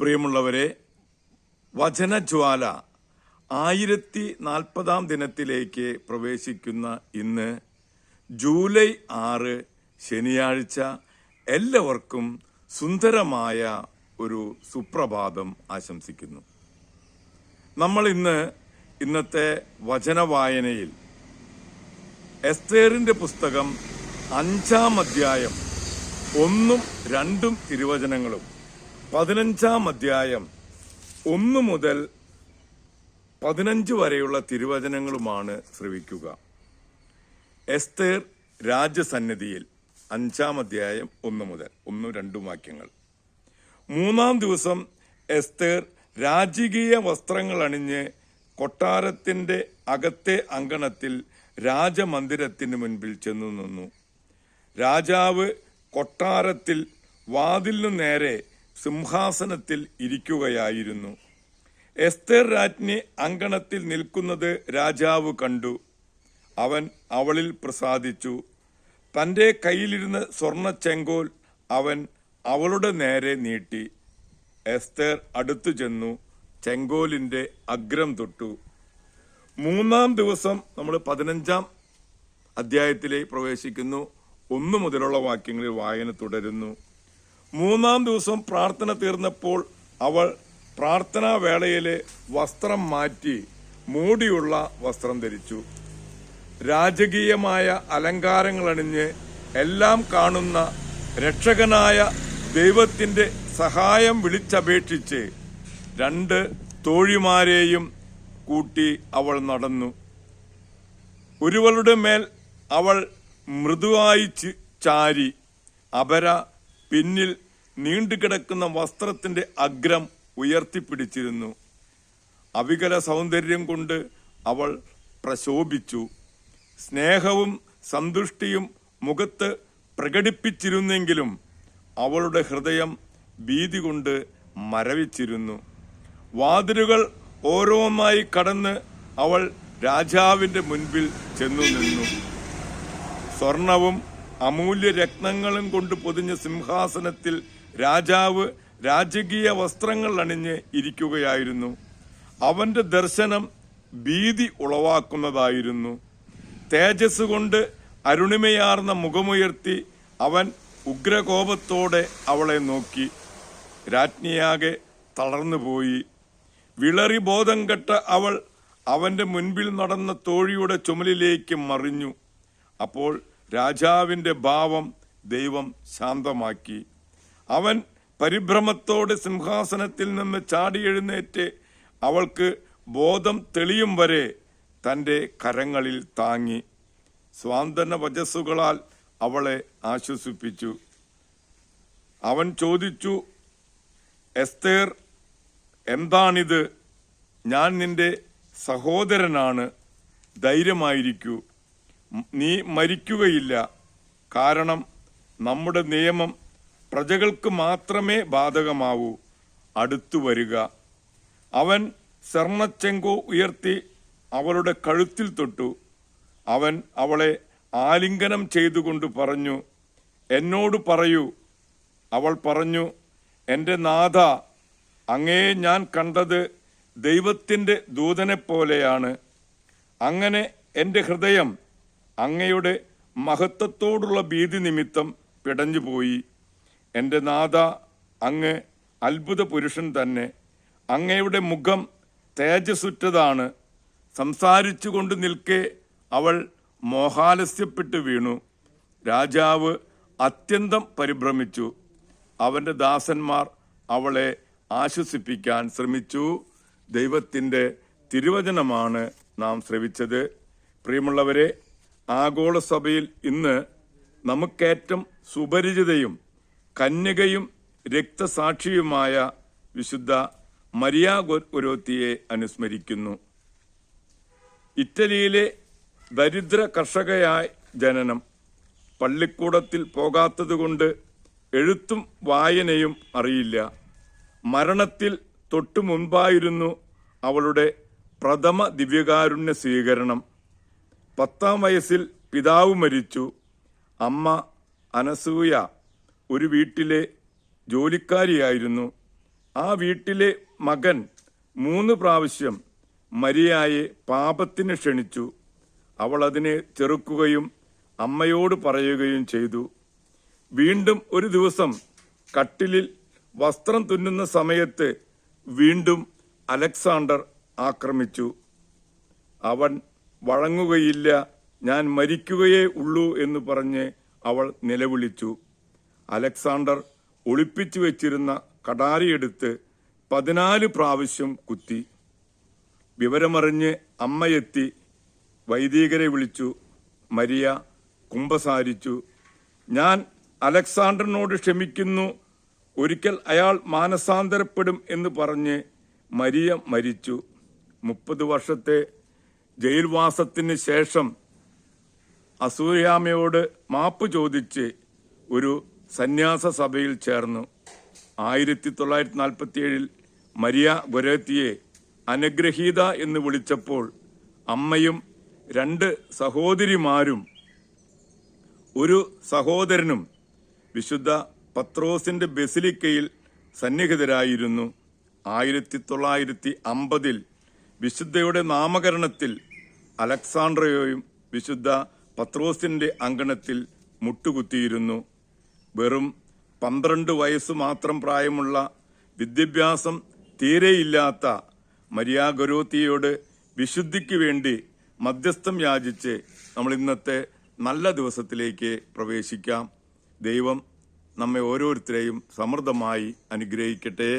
പ്രിയമുള്ളവരെ വചനജ്വാല ആയിരത്തി നാൽപ്പതാം ദിനത്തിലേക്ക് പ്രവേശിക്കുന്ന ഇന്ന് ജൂലൈ ആറ് ശനിയാഴ്ച എല്ലാവർക്കും സുന്ദരമായ ഒരു സുപ്രഭാതം ആശംസിക്കുന്നു. നമ്മൾ ഇന്ന് ഇന്നത്തെ വചന വായനയിൽ എസ്തേറിന്റെ പുസ്തകം അഞ്ചാം അധ്യായം ഒന്നും രണ്ടും തിരുവചനങ്ങളും പതിനഞ്ചാം അധ്യായം. ഒന്ന് മുതൽ പതിനഞ്ച് വരെയുള്ള തിരുവചനങ്ങളുമാണ് ശ്രവിക്കുക. എസ്തേർ രാജസന്നിധിയിൽ അഞ്ചാം അധ്യായം ഒന്ന് മുതൽ ഒന്നും രണ്ടും വാക്യങ്ങൾ. മൂന്നാം ദിവസം എസ്തേർ രാജകീയ വസ്ത്രങ്ങൾ അണിഞ്ഞ് കൊട്ടാരത്തിന്റെ അകത്തെ അങ്കണത്തിൽ രാജമന്ദിരത്തിന് മുൻപിൽ ചെന്നു നിന്നു. രാജാവ് കൊട്ടാരത്തിൽ വാതിലിനു നേരെ സിംഹാസനത്തിൽ ഇരിക്കുകയായിരുന്നു. എസ്തർ രാജ്ഞി അങ്കണത്തിൽ നിൽക്കുന്നത് രാജാവ് കണ്ടു. അവൻ അവളിൽ പ്രസാദിച്ചു. തന്റെ കയ്യിലിരുന്ന സ്വർണ ചെങ്കോൽ അവൻ അവളുടെ നേരെ നീട്ടി. എസ്തർ അടുത്തു ചെന്നു ചെങ്കോലിന്റെ അഗ്രം തൊട്ടു. മൂന്നാം ദിവസം നമ്മൾ പതിനഞ്ചാം അധ്യായത്തിലേക്ക് പ്രവേശിക്കുന്നു. ഒന്നു മുതലുള്ള വാക്യങ്ങളിൽ വായന തുടരുന്നു. മൂന്നാം ദിവസം പ്രാർത്ഥന തീർന്നപ്പോൾ അവൾ പ്രാർത്ഥനാ വേളയിലെ വസ്ത്രം മാറ്റി മൂടിയുള്ള വസ്ത്രം ധരിച്ചു. രാജകീയമായ അലങ്കാരങ്ങൾ അണിഞ്ഞ് എല്ലാം കാണുന്ന രക്ഷകനായ ദൈവത്തിന്റെ സഹായം വിളിച്ചപേക്ഷിച്ച് രണ്ട് തോഴിമാരെയും കൂട്ടി അവൾ നടന്നു. ഒരുവളുടെ മേൽ അവൾ മൃദുവായി ചാരി. അപര പിന്നിൽ നീണ്ടുകിടക്കുന്ന വസ്ത്രത്തിന്റെ അഗ്രം ഉയർത്തിപ്പിടിച്ചിരുന്നു. അവികല സൗന്ദര്യം കൊണ്ട് അവൾ പ്രശോഭിച്ചു. സ്നേഹവും സന്തുഷ്ടിയും മുഖത്ത് പ്രകടിപ്പിച്ചിരുന്നെങ്കിലും അവളുടെ ഹൃദയം ഭീതി കൊണ്ട് മരവിച്ചിരുന്നു. വാതിലുകൾ ഓരോന്നായി കടന്ന് അവൾ രാജാവിന്റെ മുൻപിൽ ചെന്നു നിന്നു. സ്വർണവും അമൂല്യ രത്നങ്ങളും കൊണ്ട് പൊതിഞ്ഞ സിംഹാസനത്തിൽ രാജാവ് രാജകീയ വസ്ത്രങ്ങൾ അണിഞ്ഞ് ഇരിക്കുകയായിരുന്നു. അവന്റെ ദർശനം ഭീതി ഉളവാക്കുന്നതായിരുന്നു. തേജസ് കൊണ്ട് അരുണിമയാർന്ന മുഖമുയർത്തി അവൻ ഉഗ്രകോപത്തോടെ അവളെ നോക്കി. രാജ്ഞിയാകെ തളർന്നുപോയി. വിളറി ബോധം കെട്ട അവൾ അവന്റെ മുൻപിൽ നടന്ന തോഴിയുടെ ചുമലിലേക്ക് മറിഞ്ഞു. അപ്പോൾ രാജാവിന്റെ ഭാവം ദൈവം ശാന്തമാക്കി. അവൻ പരിഭ്രമത്തോടെ സിംഹാസനത്തിൽ നിന്ന് ചാടി എഴുന്നേറ്റ് അവൾക്ക് ബോധം തെളിയും വരെ തന്റെ കരങ്ങളിൽ താങ്ങി. സ്വാന്തന വജസ്സുകളാൽ അവളെ ആശ്വസിപ്പിച്ചു. അവൻ ചോദിച്ചു എസ്തേർ എന്താണിത്? ഞാൻ നിന്റെ സഹോദരനാണ്. ധൈര്യമായിരിക്കൂ. നീ മരിക്കുകയില്ല. കാരണം നമ്മുടെ നിയമം പ്രജകൾക്ക് മാത്രമേ ബാധകമാവൂ. അടുത്തു വരിക. അവൻ സ്വർണച്ചെങ്കോ ഉയർത്തി അവളുടെ കഴുത്തിൽ തൊട്ടു. അവൻ അവളെ ആലിംഗനം ചെയ്തുകൊണ്ട് പറഞ്ഞു എന്നോട് പറയൂ. അവൾ പറഞ്ഞു എന്റെ നാഥ അങ്ങേ ഞാൻ കണ്ടത് ദൈവത്തിന്റെ ദൂതനെപ്പോലെയാണ് അങ്ങനെ എന്റെ ഹൃദയം അങ്ങയുടെ മഹത്വത്തോടുള്ള ഭീതി നിമിത്തം പിടഞ്ഞുപോയി. എന്റെ നാഥ അങ്ങ് അത്ഭുത പുരുഷൻ തന്നെ. അങ്ങയുടെ മുഖം തേജസ്സുറ്റതാണ്. സംസാരിച്ചുകൊണ്ട് നിൽക്കെ അവൾ മോഹാലസ്യപ്പെട്ട് വീണു. രാജാവ് അത്യന്തം പരിഭ്രമിച്ചു. അവന്റെ ദാസന്മാർ അവളെ ആശ്വസിപ്പിക്കാൻ ശ്രമിച്ചു. ദൈവത്തിന്റെ തിരുവചനമാണ് നാം ശ്രവിച്ചത്. പ്രിയമുള്ളവരെ ആഗോള സഭയിൽ ഇന്ന് നമുക്കേറ്റം സുപരിചിതയും കന്യകയും രക്തസാക്ഷിയുമായ വിശുദ്ധ മരിയ ഗൊരോത്തിയെ അനുസ്മരിക്കുന്നു. ഇറ്റലിയിലെ ദരിദ്ര കർഷകയായ ജനനം പള്ളിക്കൂടത്തിൽ പോകാത്തതുകൊണ്ട് എഴുത്തും വായനയും അറിയില്ല. മരണത്തിൽ തൊട്ടു മുൻപായിരുന്നു അവളുടെ പ്രഥമ ദിവ്യകാരുണ്യ സ്വീകരണം. പത്താം വയസ്സിൽ പിതാവ് മരിച്ചു. അമ്മ അനസൂയ ഒരു വീട്ടിലെ ജോലിക്കാരിയായിരുന്നു. ആ വീട്ടിലെ മകൻ മൂന്ന് പ്രാവശ്യം മരിയായെ പാപത്തിന് ക്ഷണിച്ചു. അവൾ അതിനെ ചെറുക്കുകയും അമ്മയോട് പറയുകയും ചെയ്തു. വീണ്ടും ഒരു ദിവസം കട്ടിലിൽ വസ്ത്രം തുന്നുന്ന സമയത്ത് വീണ്ടും അലക്സാണ്ടർ ആക്രമിച്ചു. അവൻ വഴങ്ങുകയില്ല ഞാൻ മരിക്കുകയേ ഉള്ളൂ എന്ന് പറഞ്ഞ് അവൾ നിലവിളിച്ചു. അലക്സാണ്ടർ ഒളിപ്പിച്ചു വെച്ചിരുന്ന കടാരിയെടുത്ത് പതിനാല് പ്രാവശ്യം കുത്തി. വിവരമറിഞ്ഞ് അമ്മയെത്തി വൈദികരെ വിളിച്ചു. മരിയ കുംഭസാരിച്ചു ഞാൻ അലക്സാണ്ടറിനോട് ക്ഷമിക്കുന്നു. ഒരിക്കൽ അയാൾ മാനസാന്തരപ്പെടും എന്ന് പറഞ്ഞ് മരിയ മരിച്ചു. മുപ്പത് വർഷത്തെ ജയിൽവാസത്തിന് ശേഷം അസൂയാമയോട് മാപ്പ് ചോദിച്ച് ഒരു സന്യാസ സഭയിൽ ചേർന്നു. ആയിരത്തി തൊള്ളായിരത്തി നാൽപ്പത്തിയേഴിൽ മരിയ ഗൊരത്തിയെ അനുഗ്രഹീത എന്ന് വിളിച്ചപ്പോൾ അമ്മയും രണ്ട് സഹോദരിമാരും ഒരു സഹോദരനും വിശുദ്ധ പത്രോസിന്റെ ബസിലിക്കയിൽ സന്നിഹിതരായിരുന്നു. ആയിരത്തി തൊള്ളായിരത്തി അമ്പതിൽ വിശുദ്ധയുടെ നാമകരണത്തിൽ അലക്സാണ്ട്രയോയും വിശുദ്ധ പത്രോസിന്റെ അങ്കണത്തിൽ മുട്ടുകുത്തിയിരുന്നു. വെറും പന്ത്രണ്ട് വയസ്സ് മാത്രം പ്രായമുള്ള വിദ്യാഭ്യാസം തീരെയില്ലാത്ത മരിയാ ഗൊരോത്തിയോട് വിശുദ്ധിക്ക് വേണ്ടി മധ്യസ്ഥം യാചിച്ച് നമ്മൾ ഇന്നത്തെ നല്ല ദിവസത്തിലേക്ക് പ്രവേശിക്കാം. ദൈവം നമ്മെ ഓരോരുത്തരെയും സമൃദ്ധമായി അനുഗ്രഹിക്കട്ടെ.